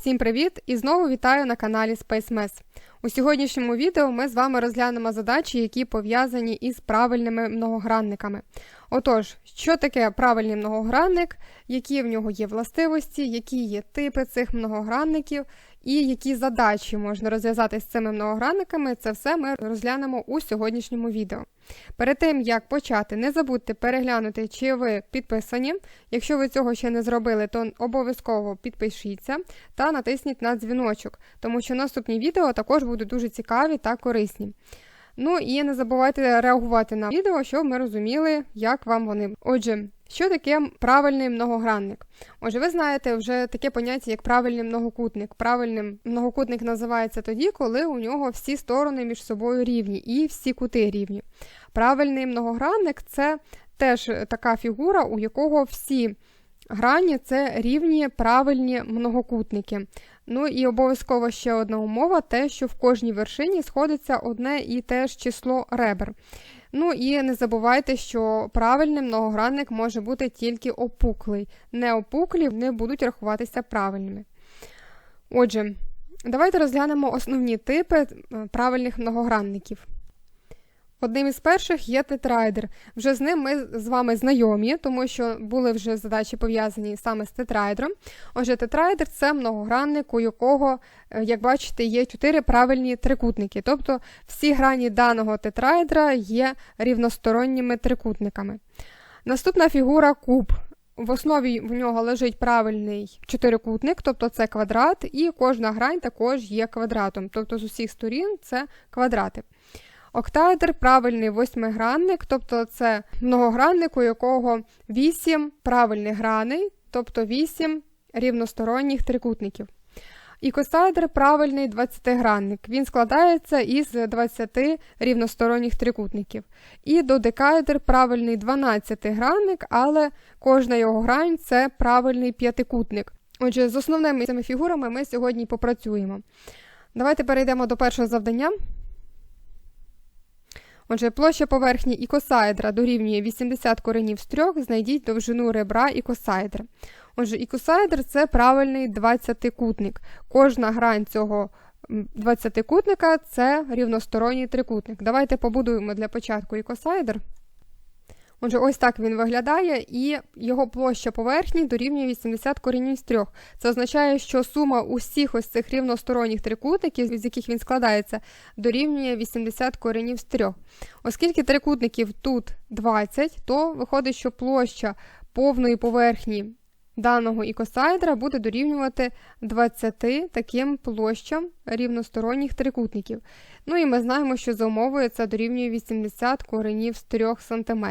Всім привіт! І знову вітаю на каналі SpaceMess. У сьогоднішньому відео ми з вами розглянемо задачі, які пов'язані із правильними многогранниками. Отож, що таке правильний многогранник, які в нього є властивості, які є типи цих многогранників і які задачі можна розв'язати з цими многогранниками, це все ми розглянемо у сьогоднішньому відео. Перед тим, як почати, не забудьте переглянути, чи ви підписані. Якщо ви цього ще не зробили, то обов'язково підпишіться та натисніть на дзвіночок, тому що наступні відео також будуть дуже цікаві та корисні. Ну і не забувайте реагувати на відео, щоб ми розуміли, як вам вони. Отже, що таке правильний многогранник? Отже, ви знаєте вже таке поняття, як правильний многокутник. Правильним многокутник називається тоді, коли у нього всі сторони між собою рівні і всі кути рівні. Правильний многогранник це теж така фігура, у якого всі грані це рівні правильні многокутники. Ну і обов'язково ще одна умова: те, що в кожній вершині сходиться одне і те ж число ребер. Ну і не забувайте, що правильний многогранник може бути тільки опуклий. Неопуклі не будуть рахуватися правильними. Отже, давайте розглянемо основні типи е, правильних многогранників. Одним із перших є тетраедр. Вже з ним ми з вами знайомі, тому що були вже задачі пов'язані саме з тетраедром. Отже, тетраедр це многогранник, у якого, е, як бачите, є чотири правильні трикутники. Тобто всі грані даного тетраедра є рівносторонніми трикутниками. Наступна фігура куб. В основі в нього лежить правильний чотирикутник, тобто це квадрат, і кожна грань також є квадратом. Тобто з усіх сторін це квадрати. Октаедр правильний восьмигранник, тобто це многогранник, у якого 8 правильних граней, тобто 8 рівносторонніх трикутників. Ікосаедр правильний 20-гранник. Він складається із 20 рівносторонніх трикутників. І додекаедр правильний 12-гранник, але кожна його грань це правильний п'ятикутник. Отже, з основними цими фігурами ми сьогодні попрацюємо. Давайте перейдемо до першого завдання. Отже, площа поверхні ікосаедра дорівнює 80 коренів з 3, знайдіть довжину ребра ікосаедра. Отже, ікосаедр це правильний 20-кутник. Кожна грань цього 20-кутника це рівносторонній трикутник. Давайте побудуємо для початку ікосаедр. Отже, ось так він виглядає, і його площа поверхні дорівнює 80 корінів з 3. Це означає, що сума усіх ось цих рівносторонніх трикутників, з яких він складається, дорівнює 80 корінів з 3. Оскільки трикутників тут 20, то виходить, що площа повної поверхні даного ікосаедра буде дорівнювати 20 таким площам рівносторонніх трикутників. Ну і ми знаємо, що за умовою це дорівнює 80 коренів з 3 см.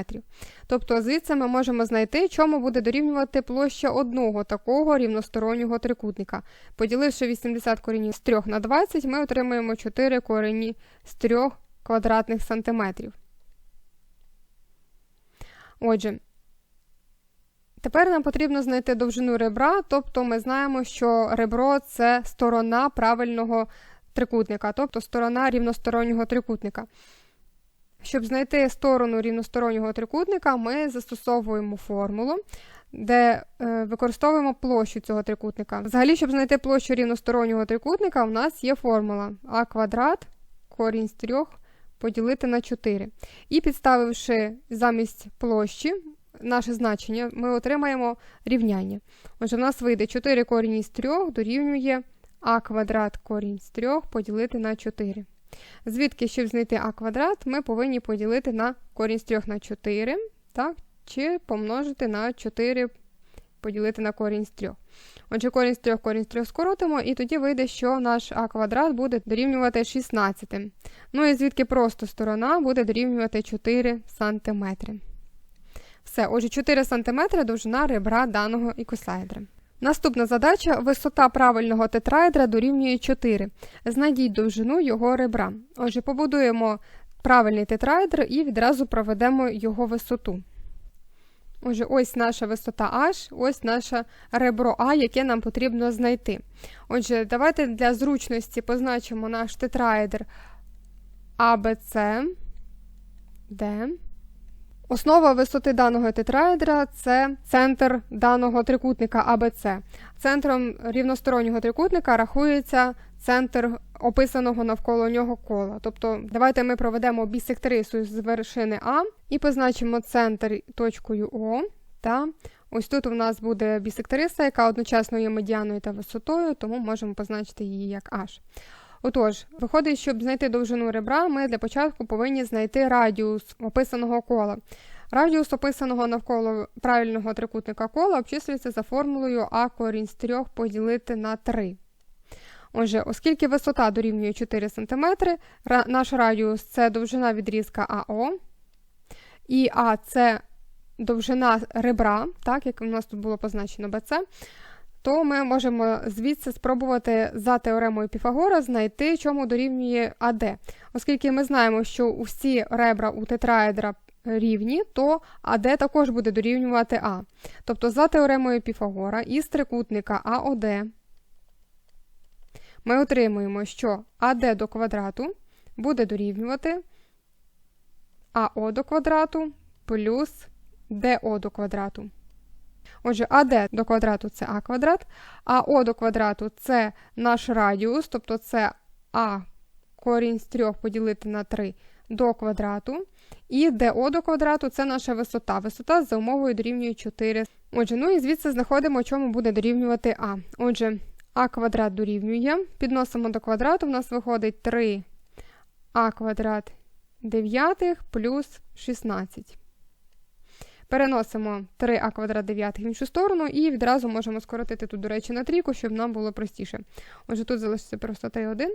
Тобто звідси ми можемо знайти, чому буде дорівнювати площа одного такого рівностороннього трикутника. Поділивши 80 коренів з 3 на 20, ми отримаємо 4 корені з 3 квадратних сантиметрів. Отже, Тепер нам потрібно знайти довжину ребра, тобто ми знаємо, що ребро це сторона правильного трикутника, тобто сторона рівностороннього трикутника. Щоб знайти сторону рівностороннього трикутника, ми застосовуємо формулу, де е, використовуємо площу цього трикутника. Взагалі, щоб знайти площу рівностороннього трикутника, у нас є формула а квадрат корінь з 3 поділити на 4. І підставивши замість площі наше значення, ми отримаємо рівняння. Отже, в нас вийде 4 корінь із 3 дорівнює а квадрат корінь з 3 поділити на 4. Звідки, щоб знайти а квадрат, ми повинні поділити на корінь з 3 на 4, так? чи помножити на 4 поділити на корінь з 3. Отже, корінь з 3 корінь з 3 скоротимо, і тоді вийде, що наш а квадрат буде дорівнювати 16. Ну і звідки просто сторона буде дорівнювати 4 см. Все, отже, 4 см довжина ребра даного ікосаедра. Наступна задача висота правильного тетраедра дорівнює 4. Знайдіть довжину його ребра. Отже, побудуємо правильний тетраедр і відразу проведемо його висоту. Отже, ось наша висота H, ось наше ребро А, яке нам потрібно знайти. Отже, давайте для зручності позначимо наш тетраедр ABC, D. Основа висоти даного тетраедра це центр даного трикутника АБЦ. Центром рівностороннього трикутника рахується центр описаного навколо нього кола. Тобто, давайте ми проведемо бісектрису з вершини А і позначимо центр точкою О. Та ось тут у нас буде бісектриса, яка одночасно є медіаною та висотою, тому можемо позначити її як H. Отож, виходить, щоб знайти довжину ребра, ми для початку повинні знайти радіус описаного кола. Радіус описаного навколо правильного трикутника кола обчислюється за формулою А корінь з 3 поділити на 3. Отже, оскільки висота дорівнює 4 см, наш радіус це довжина відрізка АО, і А це довжина ребра, так, як у нас тут було позначено БЦ, то ми можемо звідси спробувати за теоремою Піфагора знайти, чому дорівнює АД. Оскільки ми знаємо, що усі ребра у тетраедра рівні, то АД також буде дорівнювати А. Тобто, за теоремою Піфагора із трикутника АОД ми отримуємо, що АД до квадрату буде дорівнювати АО до квадрату плюс ДО до квадрату. Отже, АД до квадрату це А квадрат, а О до квадрату це наш радіус, тобто це А корінь з 3 поділити на 3 до квадрату. І ДО до квадрату це наша висота. Висота за умовою дорівнює 4. Отже, ну і звідси знаходимо, чому буде дорівнювати А. Отже, А квадрат дорівнює. Підносимо до квадрату, в нас виходить 3 А квадрат 9 плюс 16. Переносимо 3а квадрат 9 в іншу сторону і відразу можемо скоротити тут, до речі, на трійку, щоб нам було простіше. Отже, тут залишиться просто Т1.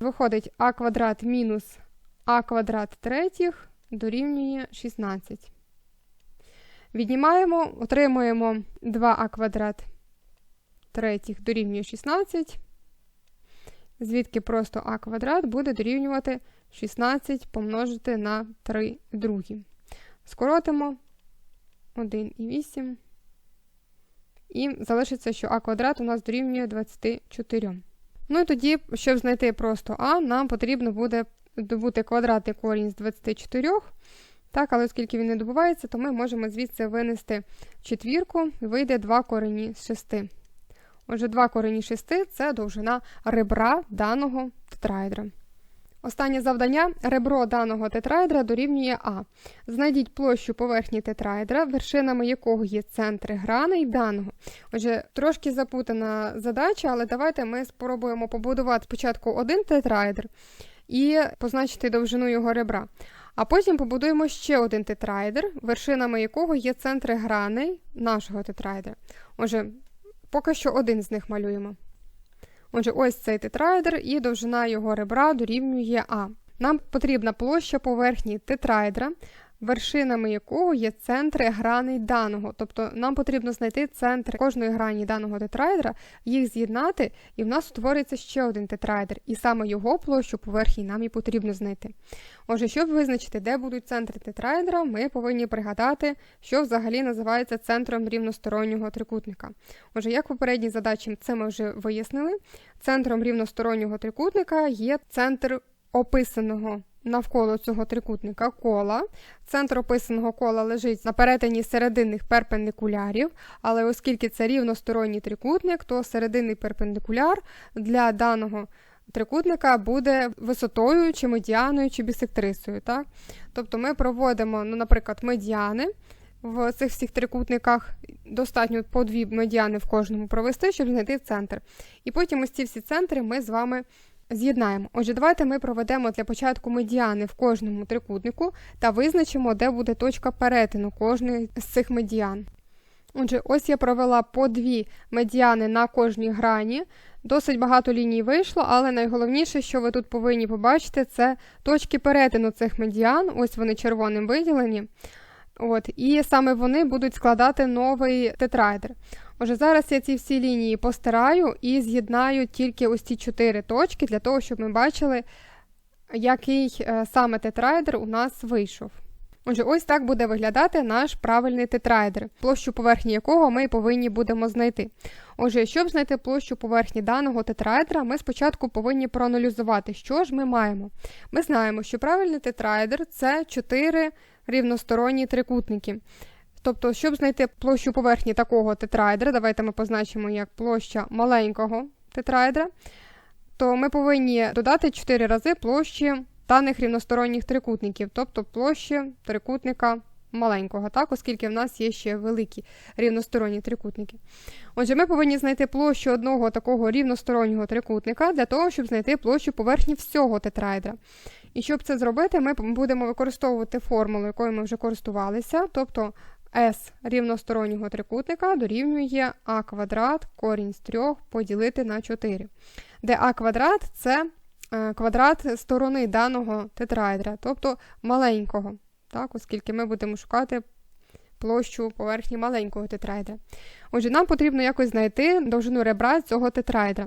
Виходить а квадрат мінус а квадрат третіх дорівнює 16. Віднімаємо, отримуємо 2а квадрат третіх дорівнює 16. Звідки просто а квадрат буде дорівнювати 16 помножити на 3 другі. Скоротимо 1,8. І залишиться, що а квадрат у нас дорівнює 24. Ну і тоді, щоб знайти просто а, нам потрібно буде добути квадратний корінь з 24. Так, але оскільки він не добувається, то ми можемо звідси винести четвірку, і вийде 2 корені з 6. Отже, 2 корені 6 це довжина ребра даного тетраедра. Останнє завдання ребро даного тетраедра дорівнює А. Знайдіть площу поверхні тетраедра, вершинами якого є центри граней даного. Отже, трошки запутана задача, але давайте ми спробуємо побудувати спочатку один тетраедр і позначити довжину його ребра. А потім побудуємо ще один тетраедр, вершинами якого є центри граней нашого тетраедра. Отже, поки що один з них малюємо. Отже, ось цей тетраедр і довжина його ребра дорівнює А. Нам потрібна площа поверхні тетраедра, вершинами якого є центри граней даного. Тобто нам потрібно знайти центр кожної грані даного тетраедра, їх з'єднати, і в нас утвориться ще один тетраедр, і саме його площу поверхні нам і потрібно знайти. Отже, щоб визначити, де будуть центри тетраедра, ми повинні пригадати, що взагалі називається центром рівностороннього трикутника. Отже, як в попередній задачі це ми вже вияснили, центром рівностороннього трикутника є центр описаного навколо цього трикутника кола. Центр описаного кола лежить на перетині серединних перпендикулярів, але оскільки це рівносторонній трикутник, то серединний перпендикуляр для даного трикутника буде висотою, чи медіаною, чи бісектрисою. Так? Тобто ми проводимо, ну, наприклад, медіани. В цих всіх трикутниках достатньо по дві медіани в кожному провести, щоб знайти центр. І потім ось ці всі центри ми з вами З'єднаємо. Отже, давайте ми проведемо для початку медіани в кожному трикутнику та визначимо, де буде точка перетину кожної з цих медіан. Отже, ось я провела по дві медіани на кожній грані. Досить багато ліній вийшло, але найголовніше, що ви тут повинні побачити, це точки перетину цих медіан. Ось вони червоним виділені. От, І саме вони будуть складати новий тетраедр. Отже, зараз я ці всі лінії постираю і з'єднаю тільки ось ці чотири точки, для того, щоб ми бачили, який е, саме тетраедр у нас вийшов. Отже, ось так буде виглядати наш правильний тетраедр, площу поверхні якого ми повинні будемо знайти. Отже, щоб знайти площу поверхні даного тетраедра, ми спочатку повинні проаналізувати, що ж ми маємо. Ми знаємо, що правильний тетраедр це 4 рівносторонні трикутники. Тобто, щоб знайти площу поверхні такого тетраедра, давайте ми позначимо як площа маленького тетраедра, то ми повинні додати 4 рази площі даних рівносторонніх трикутників, тобто площі трикутника маленького, так, оскільки в нас є ще великі рівносторонні трикутники. Отже, ми повинні знайти площу одного такого рівностороннього трикутника для того, щоб знайти площу поверхні всього тетраедра. І щоб це зробити, ми будемо використовувати формулу, якою ми вже користувалися, тобто S рівностороннього трикутника дорівнює а квадрат корінь з 3 поділити на 4, де а квадрат це е, квадрат сторони даного тетраедра, тобто маленького, так, оскільки ми будемо шукати площу поверхні маленького тетраедра. Отже, нам потрібно якось знайти довжину ребра цього тетраедра.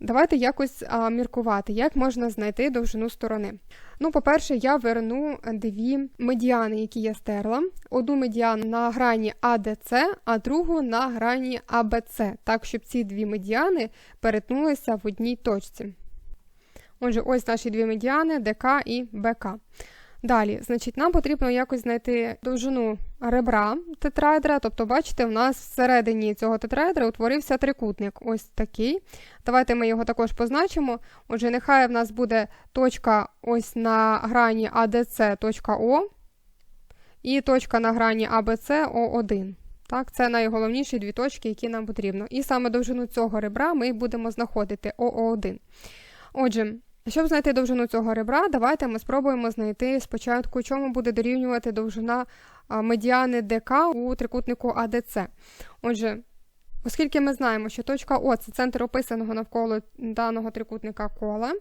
Давайте якось а, міркувати, як можна знайти довжину сторони. Ну, по-перше, я верну дві медіани, які я стерла. Одну медіану на грані АДЦ, а другу на грані АБЦ, так, щоб ці дві медіани перетнулися в одній точці. Отже, ось наші дві медіани ДК і БК. Далі, значить, нам потрібно якось знайти довжину ребра тетраедра. Тобто, бачите, в нас всередині цього тетраедра утворився трикутник. Ось такий. Давайте ми його також позначимо. Отже, нехай в нас буде точка ось на грані АДЦ точка і точка на грані АБЦ О1. Так, Це найголовніші дві точки, які нам потрібно. І саме довжину цього ребра ми будемо знаходити ОО1. Отже, щоб знайти довжину цього ребра, давайте ми спробуємо знайти спочатку, чому буде дорівнювати довжина медіани ДК у трикутнику АДЦ. Отже, оскільки ми знаємо, що точка О це центр описаного навколо даного трикутника кола,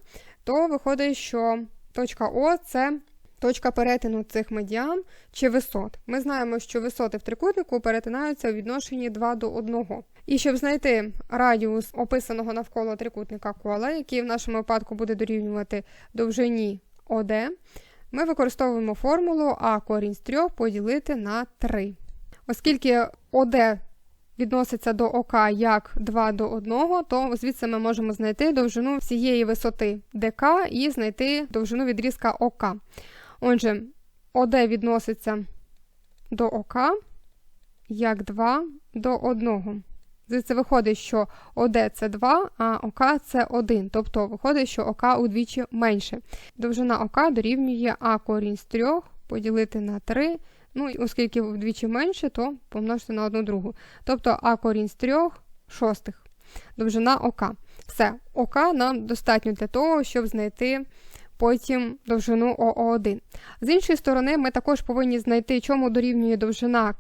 то виходить, що точка О це точка перетину цих медіан чи висот. Ми знаємо, що висоти в трикутнику перетинаються у відношенні 2 до 1. І щоб знайти радіус описаного навколо трикутника кола, який в нашому випадку буде дорівнювати довжині ОД, ми використовуємо формулу А корінь з 3 поділити на 3. Оскільки ОД відноситься до ОК як 2 до 1, то звідси ми можемо знайти довжину всієї висоти ДК і знайти довжину відрізка ОК. Отже, ОД відноситься до ОК як 2 до 1. Звідси виходить, що ОД це 2, а ОК це 1. Тобто виходить, що ОК удвічі менше. Довжина ОК дорівнює А корінь з 3 поділити на 3. Ну, оскільки вдвічі менше, то помножити на одну другу. Тобто А корінь з 3 шостих. Довжина ОК. Все, ОК нам достатньо для того, щоб знайти потім довжину ОО1. З іншої сторони, ми також повинні знайти, чому дорівнює довжина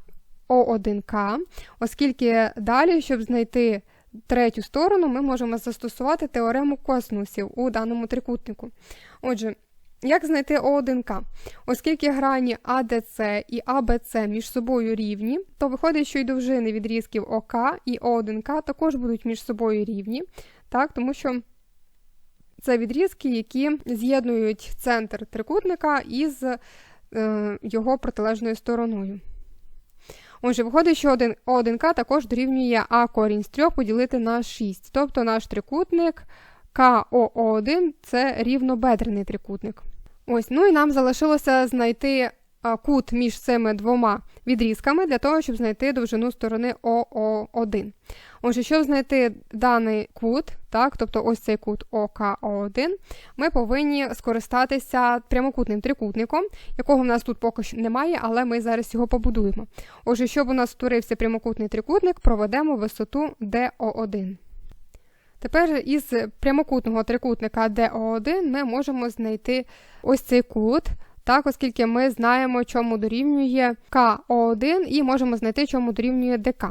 О1К, оскільки далі, щоб знайти третю сторону, ми можемо застосувати теорему косинусів у даному трикутнику. Отже, як знайти О1К? Оскільки грані АДЦ і АБЦ між собою рівні, то виходить, що й довжини відрізків ОК і О1К також будуть між собою рівні, так, тому що це відрізки, які з'єднують центр трикутника із е, його протилежною стороною. Отже, виходить, що О1К також дорівнює А корінь з 3 поділити на 6. Тобто наш трикутник КОО1 це рівнобедрений трикутник. Ось, Ну і нам залишилося знайти кут між цими двома відрізками для того, щоб знайти довжину сторони ОО1. Отже, щоб знайти даний кут, так, тобто ось цей кут ОКО1, ми повинні скористатися прямокутним трикутником, якого в нас тут поки що немає, але ми зараз його побудуємо. Отже, щоб у нас створився прямокутний трикутник, проведемо висоту ДО1. Тепер із прямокутного трикутника ДО1 ми можемо знайти ось цей кут. Так, оскільки ми знаємо, чому дорівнює КО1 і можемо знайти, чому дорівнює ДК.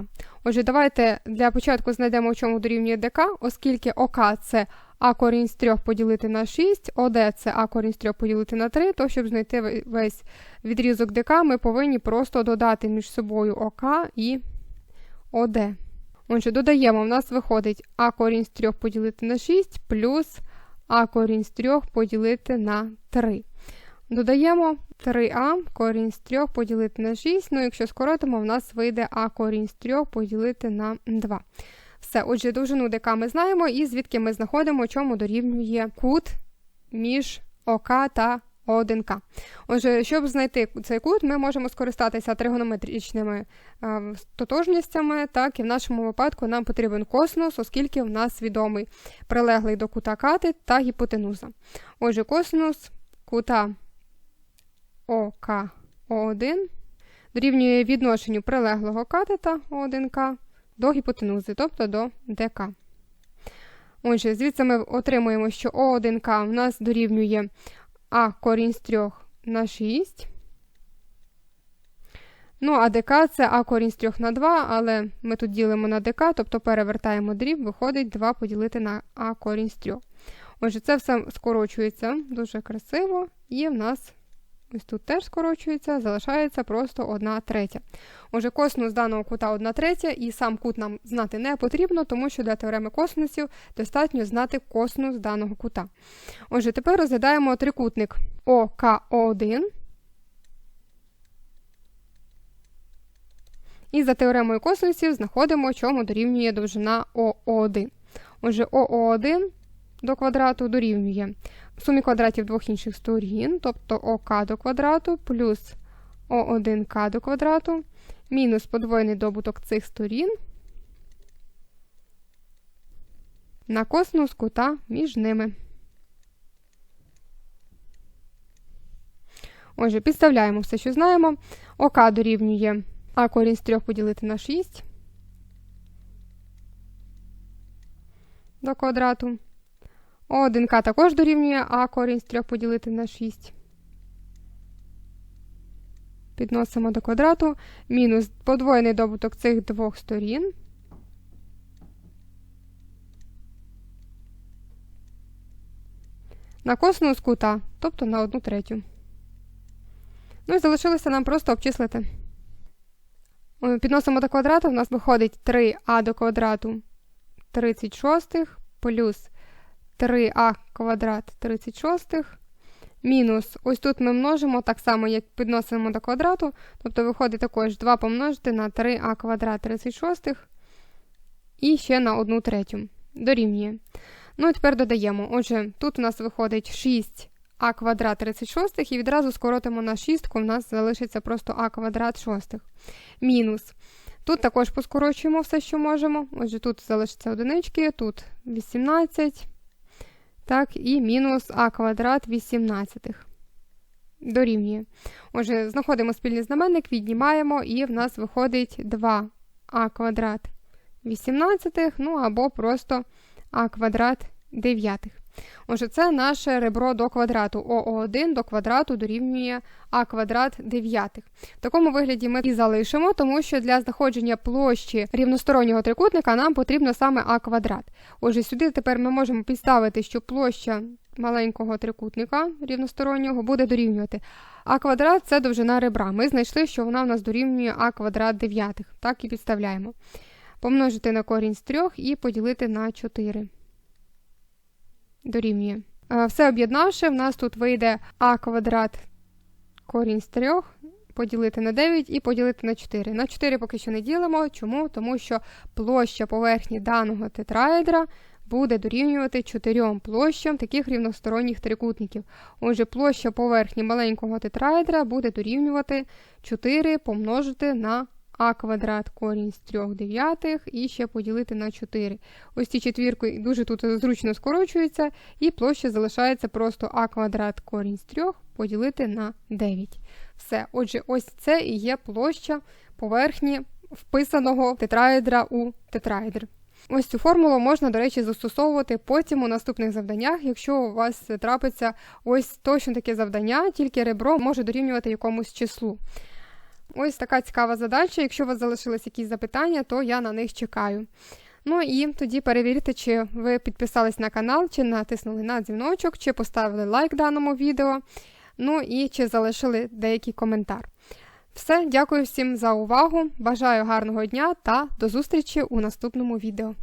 Отже, давайте для початку знайдемо, чому дорівнює ДК, оскільки ОК це А корінь з 3 поділити на 6, ОД це А корінь з 3 поділити на 3, то щоб знайти весь відрізок ДК, ми повинні просто додати між собою ОК і ОД. Отже, додаємо, у нас виходить А корінь з 3 поділити на 6 плюс А корінь з 3 поділити на 3. Додаємо 3а корінь з 3 поділити на 6. Ну, якщо скоротимо, в нас вийде а корінь з 3 поділити на 2. Все, отже, довжину ДК ми знаємо, і звідки ми знаходимо, чому дорівнює кут між ОК та О1К. Отже, щоб знайти цей кут, ми можемо скористатися тригонометричними е, тотожностями. Так, і в нашому випадку нам потрібен косинус, оскільки в нас відомий прилеглий до кута катет та гіпотенуза. Отже, косинус кута ОК О1 дорівнює відношенню прилеглого катета О1К до гіпотенузи, тобто до ДК. Отже, звідси ми отримуємо, що О1К в нас дорівнює А корінь з 3 на 6. Ну, а ДК це А корінь з 3 на 2, але ми тут ділимо на ДК, тобто перевертаємо дріб, виходить 2 поділити на А корінь з 3. Отже, це все скорочується дуже красиво, і в нас ось тут теж скорочується, залишається просто 1 третя. Отже, косинус даного кута 1 третя, і сам кут нам знати не потрібно, тому що для теореми косинусів достатньо знати косинус даного кута. Отже, тепер розглядаємо трикутник ОКО1. І за теоремою косинусів знаходимо, чому дорівнює довжина ОО1. Отже, ОО1 до квадрату дорівнює сумі квадратів двох інших сторін, тобто ОК до квадрату плюс О1К до квадрату, мінус подвоєний добуток цих сторін на косинус кута між ними. Отже, підставляємо все, що знаємо. ОК дорівнює А корінь з 3 поділити на 6 до квадрату. О1К також дорівнює А корінь з 3 поділити на 6. Підносимо до квадрату. Мінус подвоєний добуток цих двох сторін. На косинус кута, тобто на 1 третю. Ну і залишилося нам просто обчислити. Підносимо до квадрату, у нас виходить 3а до квадрату 36 плюс 3а квадрат 36 мінус, ось тут ми множимо так само, як підносимо до квадрату, тобто виходить також 2 помножити на 3а квадрат 36 і ще на 1 третю. Дорівнює. Ну і тепер додаємо. Отже, тут у нас виходить 6а квадрат 36 і відразу скоротимо на 6, у нас залишиться просто а квадрат 6. Мінус. Тут також поскорочуємо все, що можемо. Отже, тут залишиться одинички, тут 18. Так, і мінус а квадрат 18. Дорівнює. Отже, знаходимо спільний знаменник, віднімаємо, і в нас виходить 2а квадрат 18, ну або просто а квадрат 9. Отже, це наше ребро до квадрату. ОО1 до квадрату дорівнює а квадрат 9. В такому вигляді ми і залишимо, тому що для знаходження площі рівностороннього трикутника нам потрібно саме а квадрат. Отже, сюди тепер ми можемо підставити, що площа маленького трикутника рівностороннього буде дорівнювати. А квадрат це довжина ребра. Ми знайшли, що вона у нас дорівнює а квадрат 9. Так і підставляємо. Помножити на корінь з 3 і поділити на 4 дорівнює. Е, все об'єднавши, в нас тут вийде а квадрат корінь з 3, поділити на 9 і поділити на 4. На 4 поки що не ділимо. Чому? Тому що площа поверхні даного тетраедра буде дорівнювати 4 площам таких рівносторонніх трикутників. Отже, площа поверхні маленького тетраедра буде дорівнювати 4 помножити на а квадрат корінь з 3 дев'ятих і ще поділити на 4. Ось ці четвірки дуже тут зручно скорочуються, і площа залишається просто а квадрат корінь з 3 поділити на 9. Все. Отже, ось це і є площа поверхні вписаного тетраедра у тетраедр. Ось цю формулу можна, до речі, застосовувати потім у наступних завданнях, якщо у вас трапиться ось точно таке завдання, тільки ребро може дорівнювати якомусь числу. Ось така цікава задача. Якщо у вас залишились якісь запитання, то я на них чекаю. Ну і тоді перевірте, чи ви підписались на канал, чи натиснули на дзвіночок, чи поставили лайк даному відео. Ну і чи залишили деякий коментар. Все, дякую всім за увагу. Бажаю гарного дня та до зустрічі у наступному відео.